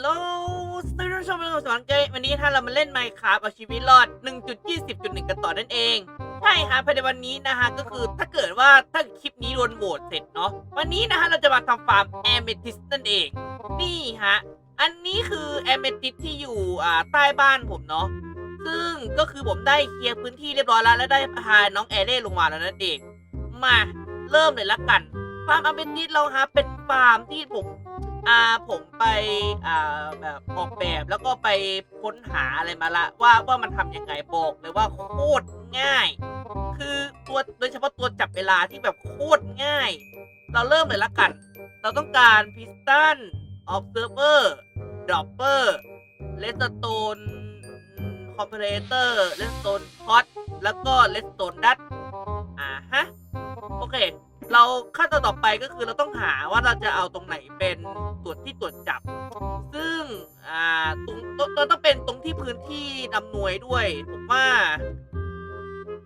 โลสวัสดีท่านผู้ชมทุกท่านเกยวันนี้ถ้าเรามาเล่น Minecraft เอาชีวิตรอด 1.20.1 กันต่อนั่นเอง ใช่ฮะภายในวันนี้นะฮะ ก็คือถ้าเกิดว่าถ้าคลิปนี้โดนโหวตเสร็จเนาะ วันนี้นะฮะ เราจะมาทำฟาร์มแอมเมทิสนั่นเอง นี่ฮะ อันนี้คือแอมเมทิสที่อยู่อ่าใต้บ้านผมเนาะ ซึ่งก็คือผมได้เคลียร์พื้นที่เรียบร้อยแล้วและได้พาน้องแอเร่ลงมาแล้วนั่นเอง มาเริ่มเลยละกันฟาร์มแอมเมทิสเราฮะเป็นฟาร์มที่ผม อ่าผมไปอ่าแบบออกแบบแล้วก็ไปค้นหาอะไรมาละ ว่าว่ามันทำยังไงบอกเลยว่าโคตรง่าย คือตัวโดยเฉพาะตัวจับเวลาที่แบบโคตรง่าย เราเริ่มเลยละกัน เราต้องการพิสตันออฟเซอร์เวอร์ดรอปเปอร์เลสโตนคอมเพลเตอร์เลสโตนพอตแล้วก็เลสโตนดัตอ่าฮะ โอเค เราขั้นตอนต่อไปก็คือเราต้องหาว่าเราจะเอาตรงไหนเป็นตรวจที่ตรวจจับ ซึ่งอ่าตรงต,ต,ต้องเป็นตรงที่พื้นที่นำหน่วยด้วยผมว่า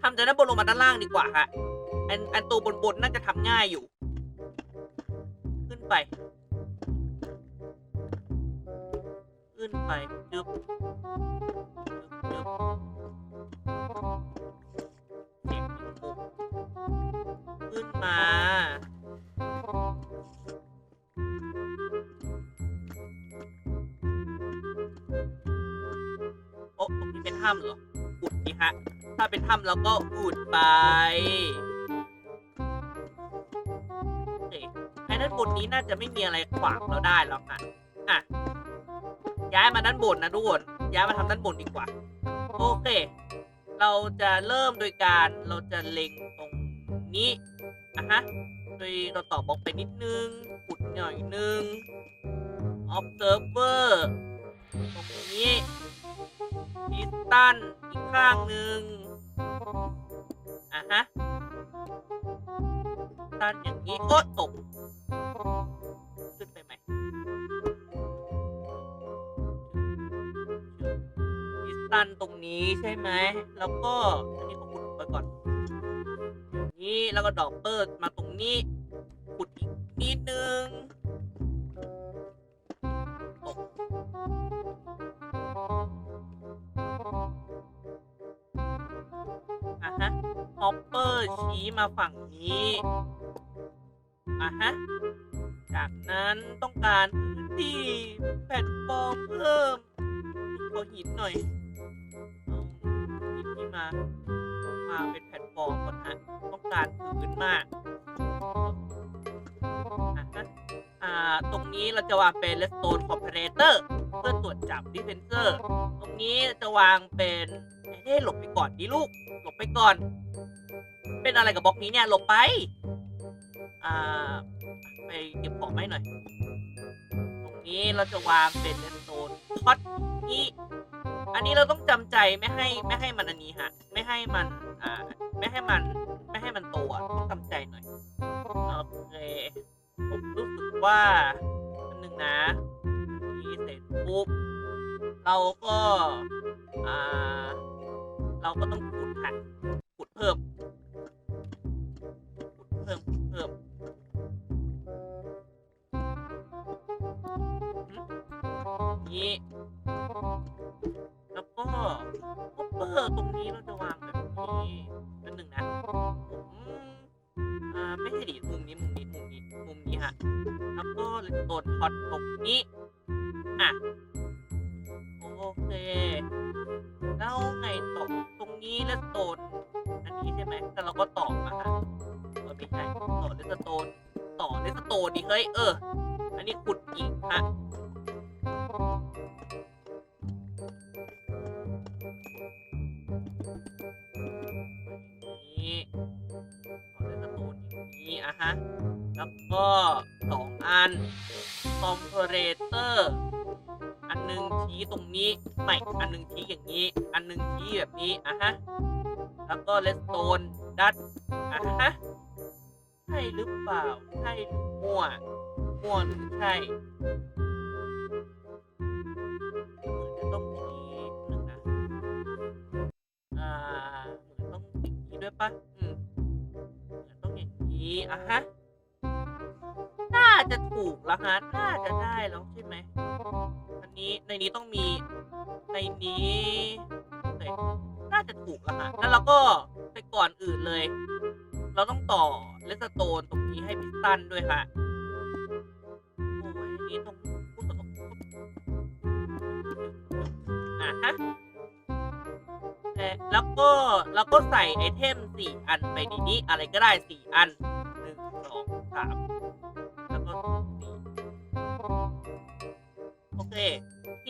ทำจากด้านบนลงมาด้านล่างดีกว่าฮะอันอันตัวบนบนๆน่าจะทำง่ายอยู่ ขึ้นไป ขึ้นไปจึบจึบจึบ มา โอ้ตรงนี้เป็นถ้ำเหรอ อุดดิฮะ ถ้าเป็นถ้ำเราก็อุดไปโอเคไอ้ด้านบนนี้น่าจะไม่มีอะไรขวางเราได้หรอกอะอะ ย้ายมาด้านบนนะทุกคน ย้ายมาทำด้านบนดีกว่า โอเค เราจะเริ่มโดยการเราจะเล็งตรงนี้ อะฮะโดยเราต่อบล็อกไปนิดนึงขุดหน่อยนึง observer ตรงนี้พิสตันอีกข้างหนึ่งอะฮะตันอย่างนี้โอ๊ตตก ขึ้นไปไหมพิสตันตรงนี้ใช่ไหม แล้วก็ นี้ แล้วก็ดอกเปิดมาตรงนี้ขุดอีกนิดนึงตกอะฮะฮอปเปอร์ชี้มาฝั่งนี้อะฮะ จากนั้นต้องการพื้นที่แพลตฟอร์มเพิ่มขอหินหน่อยเอาหินที่มา มาเป็น การพื้นมากอ่าตรงนี้เราจะวางเป็น redstone comparator เพื่อตรวจจับ defensor ตรงนี้จะวางเป็นเฮ้หลบไปก่อนดิลูก หลบไปก่อน เป็นอะไรกับบล็อกนี้เนี่ย หลบไป อ่า ไปเก็บของไว้หน่อย ตรงนี้เราจะวางเป็น redstone pot นี้ อันนี้เราต้องจำใจไม่ให้ไม่ให้มันอันนี้ฮะ ไม่ให้มันอ่าไม่ให้มันไม่ให้มันโตอะต้องจำใจหน่อยโอเคผมรู้สึกว่าอันหนึ่งนะนี่เสร็จปุ๊บเราก็อ่าเราก็ต้องขุดค่ะขุดเพิ่มขุดเพิ่มขุดเพิ่มหึนี้ ก็ฮอปเปอร์ตรงนี้เราจะวางแบบนี้เป็นหนึ่งนะผมอ่าไม่ใช่ดิมุมนี้มุมนี้มุมนี้มุมนี้ฮะแล้วก็เลนโตนฮอตตรงนี้อะโอเคแล้วไงต่อตรงนี้เลนโตนอันนี้ใช่ไหมแต่เราก็ต่อมาฮะเออไม่ใช่ต่อเลนโตนต่อเลนโตนดิเฮ้ยเออ อันนี้ขุดอีกฮะ ก็สองอันคอมเพรเตอร์อันหนึงชี้ตรงนี้ไม่อันหนึงชี้อย่างนี้ อันหนึงชี้แบบนี้อะฮะแล้วก็เลสโตนดัตอะฮะใช่หรือเปล่าใช่หรือมั่วมั่วหรือใช่เหมือนต้องชี้หนึ่งนะอ่าเหมือนต้องอย่างนี้ด้วยปะอืมเหมือนต้องอย่างนี้อะฮะาจะถูกแล้วฮะน่าจะได้แล้วใช่ไหม อันนี้ในนี้ต้องมี ในนี้เอ้ยน่าจะถูกแล้วฮะ แล้วเราก็ไปก่อนอื่นเลย เราต้องต่อเลสโตนตรงนี้ให้พิสตันด้วยฮะโอ้ยอันนี้ต้องพูดตรงอะฮะและแล้วก็แล้วก็ใส่ไอเทมสี่อันไปในนี้ อะไรก็ได้สี่อันหนึ่งสองสาม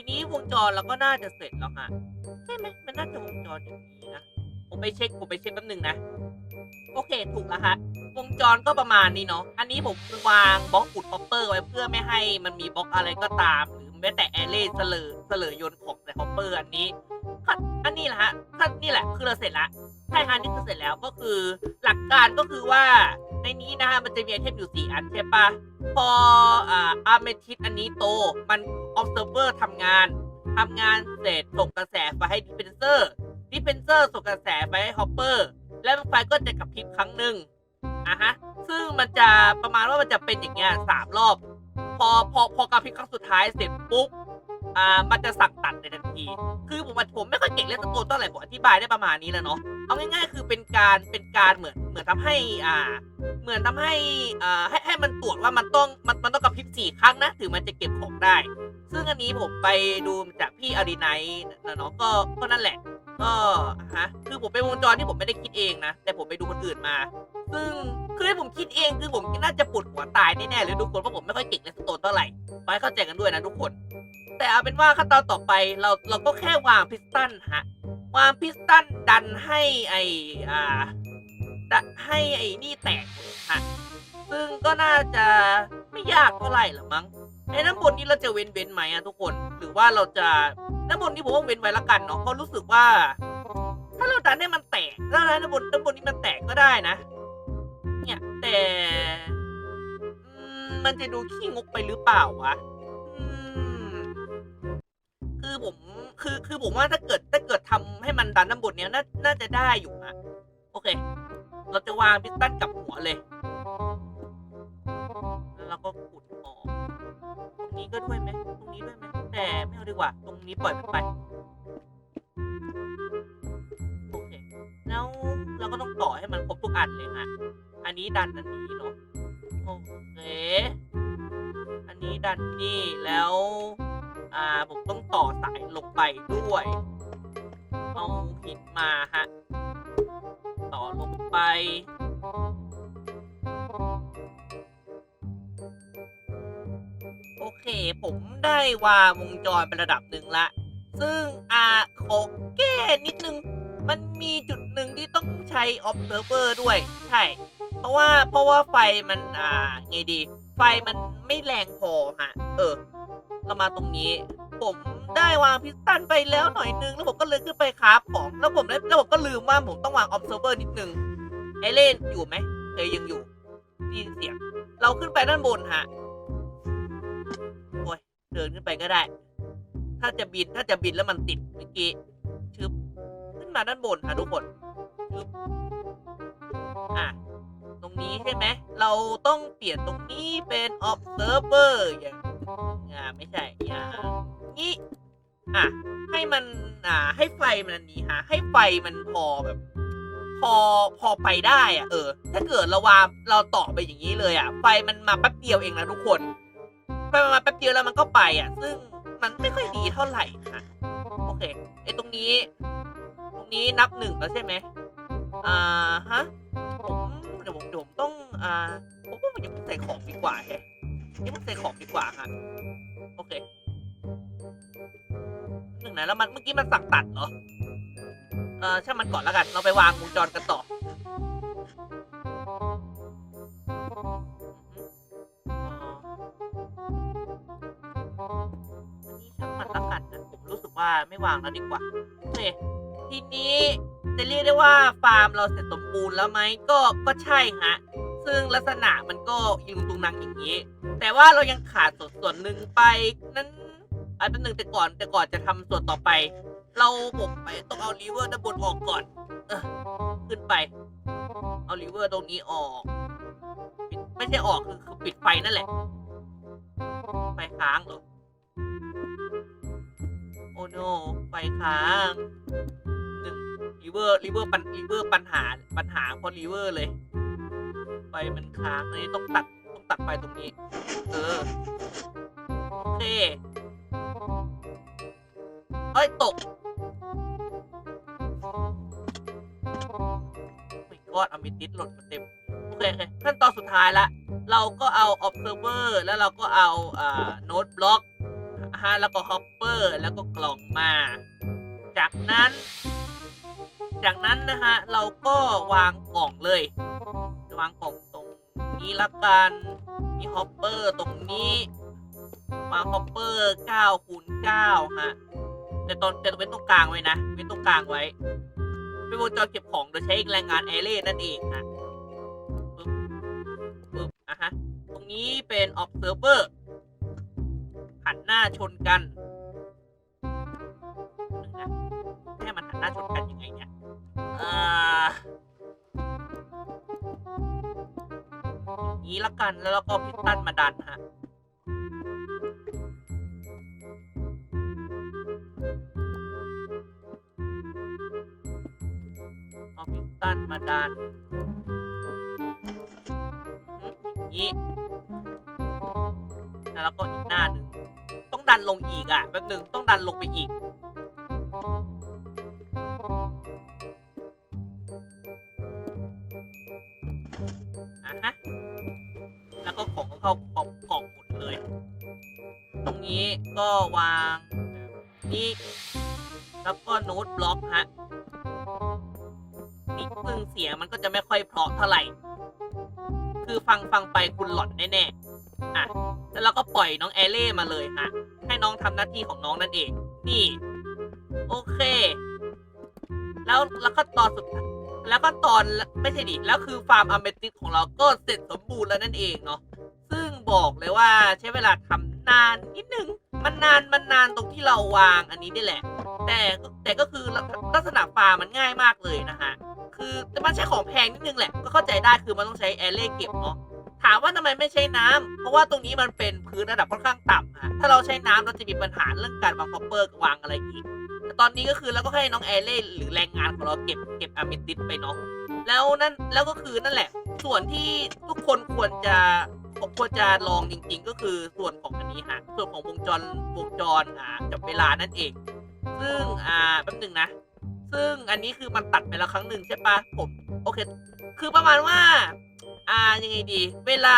ทีนี้วงจรเราก็น่าจะเสร็จแล้วฮะใช่ไหมมันน่าจะวงจรอย่างนี้นะผมไปเช็คผมไปเช็คแป๊บหนึงนะ โอเคถูกแล้วฮะวงจรก็ประมาณนี้เนาะอันนี้ผมวางบล็อกอุดฮอปเปอร์ไว้เพื่อไม่ให้มันมีบล็อกอะไรก็ตาม หรือแม้แต่แอเร่เสลอเสลอยนของในฮอปเปอร์อันนี้คัดอันนี้แหละฮะคัดนี่แหละคือเราเสร็จละใช่ฮะนี่คือเสร็จแล้วก็คือ หลักการก็คือว่า ในนี้นะฮะมันจะมีไอเทมอยู่สี่อันใช่ปะพออ่าอาร์เมทิสอันนี้โตมัน observer ทำงานทำงานเสร็จส่งกระแสไปให้ dispenser dispenser ส่งกระแสไปให้ hopper แล้วไฟก็จะกระพริบครั้งหนึ่งอะฮะซึ่งมันจะประมาณว่ามันจะเป็นอย่างเงี้ยสามรอบ พอพอพอกระพริบครั้งสุดท้ายเสร็จปุ๊บอ่ามันจะสั่งตัดในทันที คือผมผมไม่ค่อยเก่งเรื่องสโตนเท่าไหร่ผมอธิบายได้ประมาณนี้แหล้วเนาะเอาง่ายๆ คือเป็นการเป็นการเหมือนเหมือนทำให้อ่า เหมือนทำให้อ่าให้ให้มันตรวจว่ามันต้องมันมันต้องกระพริบสี่ครั้งนะถึงมันจะเก็บของได้ ซึ่งอันนี้ผมไปดูจากพี่อารีไนท์นะเนาะก็ก็นั่นแหละก็ฮะคือผมเป็นวงจรที่ผมไม่ได้คิดเองนะ แต่ผมไปดูคนอื่นมา ซึ่งคือให้ผมคิดเองคือผมน่าจะปวดหัวตายแน่ๆเลยทุกคนเพราะผมไม่ค่อยเก่งเรื่องสโตนเท่าไหร่ขอให้เข้าใจกันด้วยนะทุกคน แต่เอาเป็นว่าขั้นตอนต่อไปเราเราก็แค่วางพิสตันฮะวางพิสตันดันให้ไออ่า ให้ไอ้นี่แตกฮะซึ่งก็น่าจะไม่ยากเท่าไหร่หรอมั้งไอ้น้ำบนนี้เราจะเว้นเว้นไหมอะทุกคน หรือว่าเราจะน้ำบนนี้ผมว่าเว้นไว้ละกันเนาะเพราะรู้สึกว่า ถ้าเราดันให้มันแตกถ้าเราดันน้ำบนน้ำบนนี้มันแตกก็ได้นะ เนี่ยแต่มันจะดูขี้งกไปหรือเปล่าวะคือผมคือคือผมว่าถ้าเกิดถ้าเกิดทำให้มันดันด้านบนเนี้ยน่าน่าจะได้อยู่ฮะโอเค เราจะวางพิสตันกับหัวเลย แล้วเราก็ขุดออก ตรงนี้ก็ด้วยไหมตรงนี้ด้วยไหมแต่ไม่เอาดีกว่า ตรงนี้ปล่อยมันไป โอเค แล้วเราก็ต้องต่อให้มันครบทุกอันเลยฮะอันนี้ดันอันนี้เนาะ โอเค อันนี้ดันนี่แล้ว อ่า ผมต้องต่อสายลงไปด้วย เอาหินมาฮะ ไป โอเค ผมได้วางวงจรเป็นระดับหนึ่งละ ซึ่งอ่าขอแก้นิดนึง มันมีจุดหนึ่งที่ต้องใช้ observer ด้วย ใช่ เพราะว่าเพราะว่าไฟมันอ่าไงดี ไฟมันไม่แรงพอฮะ เออเรามาตรงนี้ ผม ได้วางพิสตันไปแล้วหน่อยนึงแล้วผมก็เลยขึ้นไปคราฟของแล้วผมแล้วผมก็ลืมว่าผมต้องวาง observer นิดนึงไอเล่นอยู่ไหมเธอยังอยู่ได้ยินเสียง เราขึ้นไปด้านบนฮะโอ้ยเดินขึ้นไปก็ได้ ถ้าจะบินถ้าจะบินแล้วมันติดเมื่อกี้ชึบขึ้นมาด้านบนค่ะทุกคนชึบอะตรงนี้ใช่ไหมเราต้องเปลี่ยนตรงนี้เป็น observer อย่างอ่าไม่ใช่ อย่าง อะให้มันอ่า ให้ไฟมันอันนี้ฮะ ให้ไฟมันพอแบบ พอพอไปได้อะ เออ ถ้าเกิดเราวาเราต่อไปอย่างนี้เลยอะ ไฟมันมาแป๊บเดียวเองนะทุกคนไฟมันมาแป๊บเดียวแล้วมันก็ไปอะ ซึ่งมันไม่ค่อยดีเท่าไหร่ค่ะโอเคไอตรงนี้ ตรงนี้นับหนึ่งแล้วใช่ไหมอ่าฮะผมเดี๋ยวผมเดี๋ยวผมต้องอ่าผมว่ามันยังใส่ของดีกว่าแฮะยังใส่ของดีกว่าฮะโอเค หนแล้วมันเมื่อกี้มันสั่งตัดเหรอ เออช่างมันก่อนแล้วกัน เราไปวางวงจรกันต่ออันนี้ช่างมันแล้วกันนะผมรู้สึกว่าไม่วางแล้วดีกว่าโอเคทีนี้จะเรียกได้ว่าฟาร์มเราเสร็จสมบูรณ์แล้วไหมก็ก็ใช่ฮะ ซึ่งลักษณะมันก็ยิงตุงนังอย่างนี้ แต่ว่าเรายังขาดส่วนส่วนหนึ่งไปนั้น อันเป็นหนึ่งแต่ก่อนแต่ก่อนจะทำส่วนต่อไป เราผมไปต้องเอาลิเวอร์ด้านบนออกก่อน เออขึ้นไป เอาลิเวอร์ตรงนี้ออกปิดไม่ใช่ออกคือคือปิดไฟนั่นแหละ ไฟค้างเหรอ โอ้โนไฟค้างหนึ่งรีเวอร์รีเวอร์ปัญรีเวอร์ปัญหาปัญหาเพราะรีเวอร์เลย ไฟมันค้างอันนี้ต้องตัดต้องตัดไฟตรงนี้ เออโอเค อ้ย ตกม่กอดอมิติสหล่นมาเต็ม โอเคโอเคขั้นตอนสุดท้ายละ เราก็เอา observer แล้วเราก็เอาอ่า node block ฮะแล้วก็ hopper แล้วก็กล่องมา จากนั้น จากนั้นนะฮะ เราก็วางกล่องเลย วางกล่องตรงนี้ละกัน มี hopper ตรงนี้วาง hopper 9คูณ9ฮะ แต่ตอนแต่เว้นตรงกลางไว้นะ เว้นตรงกลางไว้เป็นวงจรเก็บของโดยใช้แรงงานแอเร่นั่นเองฮะปึ๊บปึ๊บอะฮะ ตรงนี้เป็น observer หันหน้าชนกันนะให้มันหันหน้าชนกันยังไงเนี่ยอ่าอนี้ละกันแล้วเราก็พิสตันมาดันฮะ ดันมาดันอย่างนี้แล้วก็อีกหน้าหนึ่งต้องดันลงอีกอะแป๊บหนึ่งต้องดันลงไปอีกอะฮะแล้วก็ของก็เข้ากล่องกล่องหมดเลย ตรงนี้ก็วางนี่แล้วก็โน้ตบล็อกฮะ นี่ซึ่งเสียงมันก็จะไม่ค่อยเพราะเท่าไหร่ คือฟังฟังไปคุณหลอนแน่ๆอะแล้วเราก็ปล่อยน้องแอเล่มาเลยฮะให้น้องทำหน้าที่ของน้องนั่นเอง นี่ โอเค แล้วแล้วก็ตอนสุดแล้วก็ตอนไม่ใช่ดิแล้วคือฟาร์มอเมติสของเราก็เสร็จสมบูรณ์แล้วนั่นเองเนาะซึ่งบอกเลยว่าใช้เวลาทำนานนิดนึงมันนานมันนานตรงที่เราวางอันนี้นี่แหละ แต่แต่ก็คือลักษณะฟาร์มมันง่ายมากเลยนะฮะ คือแต่มันใช้ของแพงนิดนึงแหละก็เข้าใจได้คือมันต้องใช้แอร์เล่เก็บเนาะถามว่าทำไมไม่ใช้น้ำเพราะว่าตรงนี้มันเป็นพื้นระดับค่อนข้างต่ำฮะถ้าเราใช้น้ำเราจะมีปัญหาเรื่องการวางคอปเปอร์วางอะไรอีกแต่ตอนนี้ก็คือเราก็ให้น้องแอร์เล่หรือแรงงานของเราเก็บเก็บอะมิติสไปเนาะแล้วนั่นแล้วก็คือนั่นแหละ ส่วนที่ทุกคนควรจะควรจะลองจริง ๆ ก็คือส่วนของอันนี้ฮะส่วนของวงจรวงจรอ่าจับเวลานั่นเอง ซึ่งอ่าแป๊บหนึงนะ ซึ่งอันนี้คือมันตัดไปแล้วครั้งหนึ่งใช่ปะผม โอเค คือประมาณว่า อ่ายังไงดี เวลา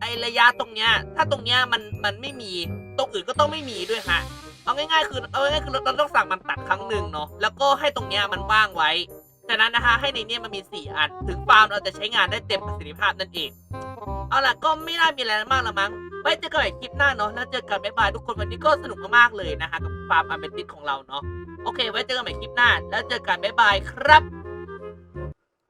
ไอระยะตรงเนี้ย ถ้าตรงเนี้ยมันมันไม่มีตรงอื่นก็ต้องไม่มีด้วยฮะเอาง่ายๆ คือเอาง่ายๆคือเราต้องสั่งมันตัดครั้งหนึ่งเนาะแล้วก็ให้ตรงเนี้ยมันว่างไว้จากนั้นนะคะให้ในเนี้ยมันมี 4 อัน ถึงฟาร์มเราจะใช้งานได้เต็มประสิทธิภาพนั่นเอง เอาล่ะก็ไม่น่ามีอะไรมากละมั้งไว้เจอกันใหม่คลิปหน้าเนาะแล้วเจอกันบ๊ายบายทุกคนวันนี้ก็สนุกมากๆเลยนะคะกับฟาร์มอเมติสของเราเนาะ โอเค ไว้เจอกันใหม่คลิปหน้า แล้วเจอกันบ๊ายบายครับ